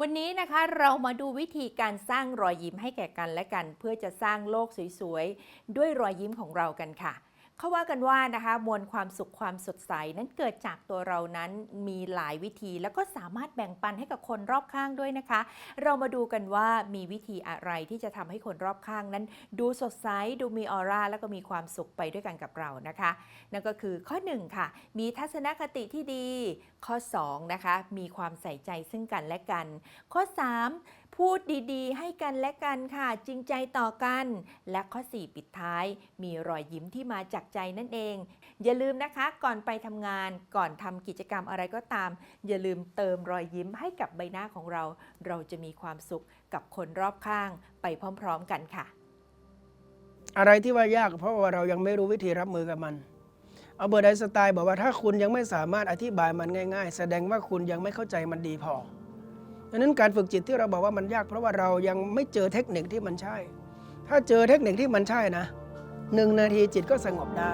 วันนี้นะคะเรามาดูวิธีการสร้างรอยยิ้มให้แก่กันและกัน เพื่อจะสร้างโลกสวยๆ ด้วยรอยยิ้มของเรากันค่ะ เขาว่ากันว่านะคะมวลความสุขความสดใสนั้นเกิดจากตัวเรานั้นมีหลายวิธี แล้วก็สามารถแบ่งปันให้กับคนรอบข้างด้วยนะคะ เรามาดูกันว่ามีวิธีอะไรที่จะทำให้คนรอบข้างนั้น ดูสดใสดูมีออร่าแล้วก็มีความสุขไปด้วยกันกับเรานะคะ นั่นก็คือข้อ1ค่ะมีทัศนคติที่ดี ข้อ2นะคะมีความใส่ใจซึ่งกันและกัน ข้อ 3 พูดดีๆ ให้กันและกันค่ะ จริงใจต่อกัน และข้อ 4 ปิดท้าย มีรอยยิ้มที่มาจากใจนั่นเอง อย่าลืมนะคะก่อนไปทำงานก่อนทำกิจกรรมอะไรก็ตาม อย่าลืมเติมรอยยิ้มให้กับใบหน้าของเรา เราจะมีความสุขกับคนรอบข้างไปพร้อม ๆ กันค่ะ อะไรที่ว่ายากเพราะว่าเรายังไม่รู้วิธีรับมือกับมันเอาเบอร์ไดสไตล์บอกว่าถ้าคุณยังไม่สามารถอธิบายมันง่าย ๆ แสดงว่าคุณยังไม่เข้าใจมันดีพอดังนั้นการฝึกจิตที่เราบอกว่ามันยาก เพราะว่าเรายังไม่เจอเทคนิคที่มันใช่ ถ้าเจอเทคนิคที่มันใช่นะ หนึ่งนาทีจิตก็สงบได้